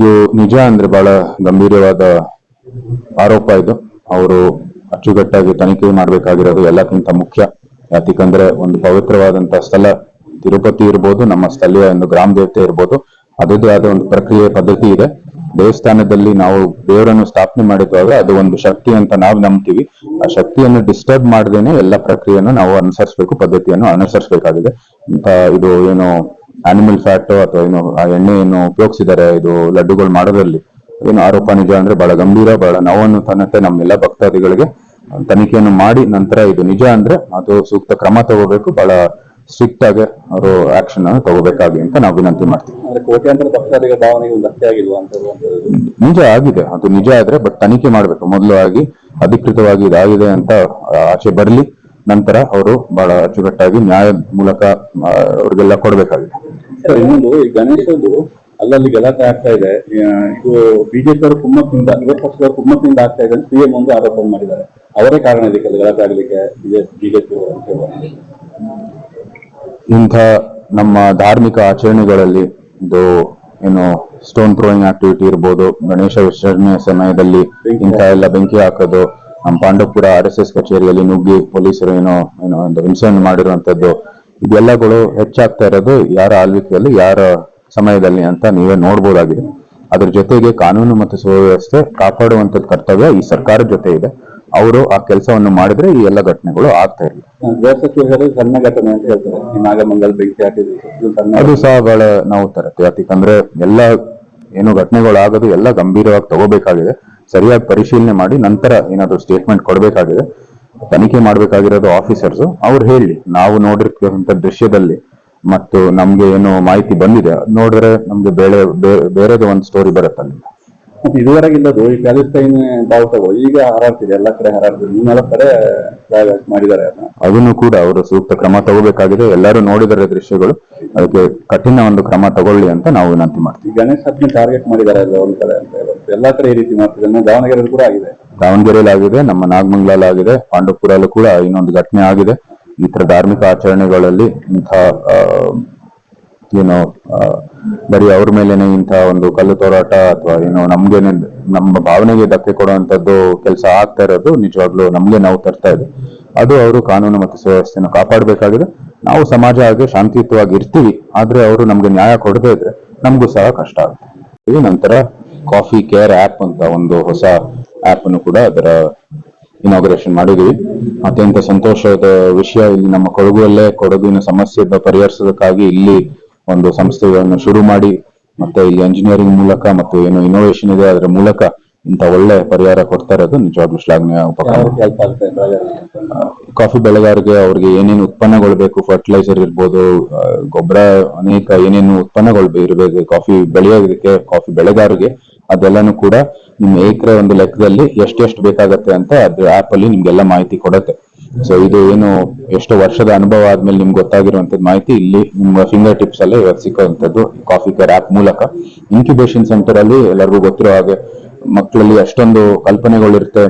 ಇದು ನಿಜ ಅಂದ್ರೆ ಬಹಳ ಗಂಭೀರವಾದ ಆರೋಪ ಇದು. ಅವರು ಅಚ್ಚುಕಟ್ಟಾಗಿ ತನಿಖೆ ಮಾಡಬೇಕಾಗಿರೋದು ಎಲ್ಲಕ್ಕಿಂತ ಮುಖ್ಯ. ಯಾಕಂದ್ರೆ ಒಂದು ಪವಿತ್ರವಾದಂತಹ ಸ್ಥಳ, ತಿರುಪತಿ ಇರ್ಬೋದು, ನಮ್ಮ ಸ್ಥಳೀಯ ಒಂದು ಗ್ರಾಮ ದೇವತೆ ಇರ್ಬೋದು, ಅದರದ್ದು ಆದ ಒಂದು ಪ್ರಕ್ರಿಯೆ ಪದ್ಧತಿ ಇದೆ. ದೇವಸ್ಥಾನದಲ್ಲಿ ನಾವು ದೇವರನ್ನು ಸ್ಥಾಪನೆ ಮಾಡಿದಾಗ ಅದು ಒಂದು ಶಕ್ತಿ ಅಂತ ನಾವು ನಂಬ್ತೀವಿ. ಆ ಶಕ್ತಿಯನ್ನು ಡಿಸ್ಟರ್ಬ್ ಮಾಡದೇನೆ ಎಲ್ಲ ಪ್ರಕ್ರಿಯೆಯನ್ನು ನಾವು ಅನುಸರಿಸಬೇಕು, ಪದ್ಧತಿಯನ್ನು ಅನುಸರಿಸಬೇಕಾಗಿದೆ. ಇದು ಏನು ಆನಿಮಲ್ ಫ್ಯಾಟ್ ಅಥವಾ ಏನು ಆ ಎಣ್ಣೆಯನ್ನು ಉಪಯೋಗಿಸಿದ್ದಾರೆ ಇದು ಲಡ್ಡುಗಳು ಮಾಡೋದ್ರಲ್ಲಿ. ಏನು ಆರೋಪ ನಿಜ ಅಂದ್ರೆ ಬಹಳ ಗಂಭೀರ ಬಹಳ ನೋವನ್ನು ತನ್ನತ್ತೆ ನಮ್ಮೆಲ್ಲ ಭಕ್ತಾದಿಗಳಿಗೆ ತನಿಖೆಯನ್ನು ಮಾಡಿ ನಂತರ ಇದು ನಿಜ ಅಂದ್ರೆ ಅದು ಸೂಕ್ತ ಕ್ರಮ ತಗೋಬೇಕು ಬಹಳ ಸ್ಟ್ರಿಕ್ಟ್ ಆಗಿ ಅವರು ಆಕ್ಷನ್ ಅನ್ನು ತಗೋಬೇಕಾಗಿ ಅಂತ ನಾವು ವಿನಂತಿ ಮಾಡ್ತೀವಿ. ಕೋಟ್ಯಾಂತರ ಭಕ್ತಾದಿಗಳ ಭಾವನೆಗೆ ಒಂದು ಧಕ್ಕೆ ಆಗಿಲ್ವಾ ಅಂತ. ನಿಜ ಆಗಿದೆ ಅದು ನಿಜ ಆದ್ರೆ ಬಟ್ ತನಿಖೆ ಮಾಡ್ಬೇಕು. ಮೊದಲು ಆಗಿ ಅಧಿಕೃತವಾಗಿ ಇದಾಗಿದೆ ಅಂತ ಆಚೆ ಬರಲಿ. ನಂತರ ಅವರು ಬಹಳ ಅಚ್ಚುಕಟ್ಟಾಗಿ ನ್ಯಾಯ ಮೂಲಕ ಅವ್ರಿಗೆಲ್ಲ ಕೊಡ್ಬೇಕಾಗಿದೆ. ಇನ್ನೊಂದು ಈ ಗಣೇಶದು ಅಲ್ಲಲ್ಲಿ ಗಲಾಟೆ ಆಗ್ತಾ ಇದೆ. ಇದು ಬಿಜೆಪಿ ಅವರ ಕುಮ್ಮಕ್ಕಿಂದ ವಿರೋಧ ಪಕ್ಷದವರು ಕುಮ್ಮಕ್ಕಿಂದ ಆಗ್ತಾ ಇದೆ ಸಿಎಂ ಒಂದು ಆರೋಪ ಮಾಡಿದ್ದಾರೆ. ಅವರೇ ಕಾರಣ ಇದಕ್ಕೆ ಗಲಾಟೆ ಆಗಲಿಕ್ಕೆ ಬಿಜೆಪಿ ಅವರು ಅಂತ. ಇಂಥ ನಮ್ಮ ಧಾರ್ಮಿಕ ಆಚರಣೆಗಳಲ್ಲಿ ಇದು ಏನು ಸ್ಟೋನ್ ಥ್ರೋಯಿಂಗ್ ಆಕ್ಟಿವಿಟಿ ಇರ್ಬೋದು ಗಣೇಶ ವಿಸರ್ಜನೆ ಸಮಯದಲ್ಲಿ ಇಂಥ ಎಲ್ಲ ಬೆಂಕಿ ಹಾಕೋದು ನಮ್ಮ ಪಾಂಡವಪುರ ಆರ್ ಎಸ್ ಎಸ್ ಕಚೇರಿಯಲ್ಲಿ ನುಗ್ಗಿ ಪೊಲೀಸರು ಏನೋ ಏನೋ ಒಂದು ಹಿಂಸೆಯನ್ನು ಮಾಡಿರುವಂತದ್ದು ಇದೆಲ್ಲಗಳು ಹೆಚ್ಚಾಗ್ತಾ ಇರೋದು ಯಾರ ಆಳ್ವಿಕೆಯಲ್ಲಿ ಯಾರ ಸಮಯದಲ್ಲಿ ಅಂತ ನೀವೇ ನೋಡ್ಬೋದಾಗಿದೆ. ಅದ್ರ ಜೊತೆಗೆ ಕಾನೂನು ಮತ್ತು ಸುವ್ಯವಸ್ಥೆ ಕಾಪಾಡುವಂತ ಕರ್ತವ್ಯ ಈ ಸರ್ಕಾರದ ಜೊತೆ ಇದೆ. ಅವರು ಆ ಕೆಲಸವನ್ನು ಮಾಡಿದ್ರೆ ಈ ಎಲ್ಲ ಘಟನೆಗಳು ಆಗ್ತಾ ಇರಲಿಲ್ಲ ಆ, ಗೃಹ ಸಚಿವರು ಸಣ್ಣ ಘಟನೆ ಅಂತ ಹೇಳ್ತಾರೆ. ನಾಗಮಂಗಲ್ ಬೆಂಕಿ ಹಾಕಿದ್ರು. ಅದು ಸಹ ಬಹಳ ನಾವು ತರತ್ತೆ. ಯಾಕಂದ್ರೆ ಎಲ್ಲ ಏನು ಘಟನೆಗಳು ಘಟನೆಗಳಾಗೋದು ಎಲ್ಲ ಗಂಭೀರವಾಗಿ ತಗೋಬೇಕಾಗಿದೆ. ಸರಿಯಾಗಿ ಪರಿಶೀಲನೆ ಮಾಡಿ ನಂತರ ಏನಾದರೂ ಸ್ಟೇಟ್ಮೆಂಟ್ ಕೊಡಬೇಕಾಗಿದೆ ತನಿಖೆ ಮಾಡಬೇಕಾಗಿರೋದು ಆಫೀಸರ್ಸ್ ಅವ್ರು ಹೇಳಿ. ನಾವು ನೋಡಿರ್ತಕ್ಕಂಥ ದೃಶ್ಯದಲ್ಲಿ ಮತ್ತು ನಮ್ಗೆ ಏನು ಮಾಹಿತಿ ಬಂದಿದೆ ಅದ್ ನೋಡಿದ್ರೆ ನಮ್ಗೆ ಬೇರೆ ಬೇರೆದು ಒಂದು ಸ್ಟೋರಿ ಬರುತ್ತೆ ಮತ್ತೆ ಇದುವರೆಗಿಲ್ಲದು ಈ ಪ್ಯಾಲೆಸ್ಟೈನ್ ಬಾವುಟಗಳು ಈಗ ಹರಾಡ್ತಿದೆ ಎಲ್ಲ ಕಡೆ ಹಾರಾಡ್ತಿದೆ ಇನ್ನೆಲ್ಲ ಕಡೆ ಮಾಡಿದ್ದಾರೆ ಅದನ್ನ. ಕೂಡ ಅವರು ಸೂಕ್ತ ಕ್ರಮ ತಗೋಬೇಕಾಗಿದೆ. ಎಲ್ಲರೂ ನೋಡಿದರೆ ದೃಶ್ಯಗಳು. ಅದಕ್ಕೆ ಕಠಿಣ ಒಂದು ಕ್ರಮ ತಗೊಳ್ಳಿ ಅಂತ ನಾವು ವಿನಂತಿ ಮಾಡ್ತೀವಿ. ಗಣೇಶ್ ಟಾರ್ಗೆಟ್ ಮಾಡಿದ್ದಾರೆ ಒಂದ್ ಕಡೆ ಅಂತ ಎಲ್ಲಾ ಕಡೆ ಈ ರೀತಿ ಮಾಡ್ತಿದ್ದಾರೆ ದಾವಣಗೆರೆಯಲ್ಲಿ ಕೂಡ ಆಗಿದೆ. ದಾವಣಗೆರೆಯಲ್ಲಿ ಆಗಿದೆ ನಮ್ಮ ನಾಗಮಂಗಲಲ್ಲಿ ಆಗಿದೆ ಪಾಂಡವಪುರಲ್ಲೂ ಕೂಡ ಇನ್ನೊಂದು ಘಟನೆ ಆಗಿದೆ. ಈ ತರ ಧಾರ್ಮಿಕ ಆಚರಣೆಗಳಲ್ಲಿ ಇಂಥ ಏನು ಬರೀ ಅವ್ರ ಮೇಲೇನೆ ಇಂಥ ಒಂದು ಕಲ್ಲು ತೋರಾಟ ಅಥವಾ ಏನೋ ನಮ್ಗೇನೆ, ನಮ್ಮ ಭಾವನೆಗೆ ಧಕ್ಕೆ ಕೊಡುವಂತದ್ದು ಕೆಲಸ ಆಗ್ತಾ ಇರೋದು ನಿಜವಾಗ್ಲೂ ನಮ್ಗೆ ನಾವು ತರ್ತಾ ಇದೆ ಅದು ಅವರು ಕಾನೂನು ಮತ್ತು ಸುವ್ಯವಸ್ಥೆಯನ್ನು ಕಾಪಾಡಬೇಕಾಗಿದೆ. ನಾವು ಸಮಾಜ ಹಾಗೆ ಶಾಂತಿಯುತವಾಗಿ ಇರ್ತೀವಿ, ಆದ್ರೆ ಅವರು ನಮ್ಗೆ ನ್ಯಾಯ ಕೊಡದೇ ಇದ್ರೆ ನಮಗೂ ಸಹ ಕಷ್ಟ ಆಗುತ್ತೆ. ನಂತರ ಕಾಫಿ ಕೇರ್ ಆಪ್ ಅಂತ ಒಂದು ಹೊಸ ಆಪ್ ಅನ್ನು ಕೂಡ ಅದರ ಇನಾಗ್ರೇಷನ್ ಮಾಡಿದ್ವಿ ಅತ್ಯಂತ ಸಂತೋಷದ ವಿಷಯ, ಇಲ್ಲಿ ನಮ್ಮ ಕೊಡಗುವಲ್ಲೇ ಕೊಡಗಿನ ಸಮಸ್ಯೆ ಪರಿಹರಿಸೋದಕ್ಕಾಗಿ ಇಲ್ಲಿ ಒಂದು ಸಂಸ್ಥೆಗಳನ್ನು ಶುರು ಮಾಡಿ, ಮತ್ತೆ ಇಲ್ಲಿ ಎಂಜಿನಿಯರಿಂಗ್ ಮೂಲಕ ಮತ್ತು ಏನು ಇನೋವೇಷನ್ ಇದೆ, ಅದರ ಮೂಲಕ ಇಂತ ಒಳ್ಳೆ ಪರಿಹಾರ ಕೊಡ್ತಾ ಇರೋದು ನಿಜವಾಗ್ಲೂ ಶ್ಲಾಘನೀಯ ಅಂತ ಕಾಫಿ ಬೆಳೆಗಾರರಿಗೆ ಅವ್ರಿಗೆ ಏನೇನು ಉತ್ಪನ್ನಗಳು ಬೇಕು ಫರ್ಟಿಲೈಸರ್ ಇರ್ಬೋದು ಗೊಬ್ಬರ, ಅನೇಕ ಏನೇನು ಉತ್ಪನ್ನಗಳು ಇರಬೇಕು ಕಾಫಿ ಬೆಳೆಯೋದಕ್ಕೆ ಕಾಫಿ ಬೆಳೆಗಾರರಿಗೆ ಅದೆಲ್ಲಾನು ಕೂಡ ನಿಮ್ಮ ಏಕರೆ ಒಂದು ಲೆಕ್ಕದಲ್ಲಿ ಎಷ್ಟೆಷ್ಟು ಬೇಕಾಗತ್ತೆ ಅಂತ ಅದ್ರ ಆಪ್ ಅಲ್ಲಿ ನಿಮ್ಗೆಲ್ಲ ಮಾಹಿತಿ ಕೊಡುತ್ತೆ. ಸೊ ಇದು ಏನು ಎಷ್ಟು ವರ್ಷದ ಅನುಭವ ಆದ್ಮೇಲೆ ನಿಮ್ಗೆ ಗೊತ್ತಾಗಿರುವಂತದ್ದು ಮಾಹಿತಿ ಇಲ್ಲಿ ನಿಮ್ಮ ಫಿಂಗರ್ ಟಿಪ್ಸ್ ಅಲ್ಲೇ ಇವತ್ತು ಸಿಕ್ಕುವಂತದ್ದು ಕಾಫಿ ಕೇರ್ ಆಪ್ ಮೂಲಕ. ಇನ್ಕ್ಯುಬೇಷನ್ ಸೆಂಟರ್ ಅಲ್ಲಿ ಎಲ್ಲರಿಗೂ ಗೊತ್ತಿರೋ ಹಾಗೆ ಮಕ್ಕಳಲ್ಲಿ ಅಷ್ಟೊಂದು ಕಲ್ಪನೆಗಳಿರುತ್ತೆ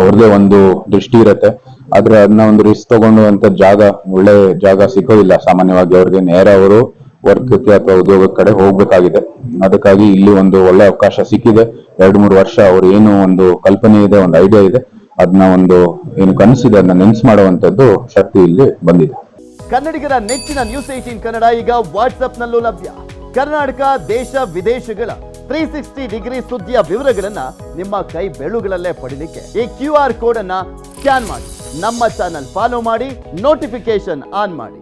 ಅವ್ರದೇ ಒಂದು ದೃಷ್ಟಿ ಇರುತ್ತೆ. ಆದ್ರೆ ಅದನ್ನ ಒಂದು ರಿಸ್ಕ್ ತಗೊಂಡುವಂತ ಜಾಗ, ಒಳ್ಳೆ ಜಾಗ ಸಿಗೋದಿಲ್ಲ ಸಾಮಾನ್ಯವಾಗಿ ಅವ್ರಿಗೆ. ನೇರ ಅವರು ವರ್ಕ್ಗೆ ಅಥವಾ ಉದ್ಯೋಗ ಕಡೆ ಹೋಗ್ಬೇಕಾಗಿದೆ. ಅದಕ್ಕಾಗಿ ಇಲ್ಲಿ ಒಂದು ಒಳ್ಳೆ ಅವಕಾಶ ಸಿಕ್ಕಿದೆ. ಎರಡು, ಮೂರು ವರ್ಷ ಅವ್ರು ಏನು ಒಂದು ಕಲ್ಪನೆ ಇದೆ, ಒಂದು ಐಡಿಯಾ ಇದೆ. ಅದನ್ನ ಒಂದು ಏನು ಕನಸಿದೆ ಅದನ್ನ ನೆನ್ಸು ಮಾಡುವಂತದ್ದು ಶಕ್ತಿ ಇಲ್ಲಿ ಬಂದಿದೆ. ಕನ್ನಡಿಗರ ನೆಚ್ಚಿನ ನ್ಯೂಸ್ ಏಟೀನ್ ಕನ್ನಡ ಈಗ ವಾಟ್ಸ್ಆಪ್ನಲ್ಲೂ ಲಭ್ಯ. ಕರ್ನಾಟಕ, ದೇಶ, ವಿದೇಶಗಳ ತ್ರೀ ಸಿಕ್ಸ್ಟಿ ಡಿಗ್ರಿ ಸುದ್ದಿಯ ವಿವರಗಳನ್ನ ನಿಮ್ಮ ಕೈ ಬೆಳುಗಳಲ್ಲೇ ಪಡಿಲಿಕ್ಕೆ ಈ ಕ್ಯೂ ಆರ್ ಕೋಡ್ ಅನ್ನ ಸ್ಕ್ಯಾನ್ ಮಾಡಿ. ನಮ್ಮ ಚಾನಲ್ ಫಾಲೋ ಮಾಡಿ ನೋಟಿಫಿಕೇಶನ್ ಆನ್ ಮಾಡಿ.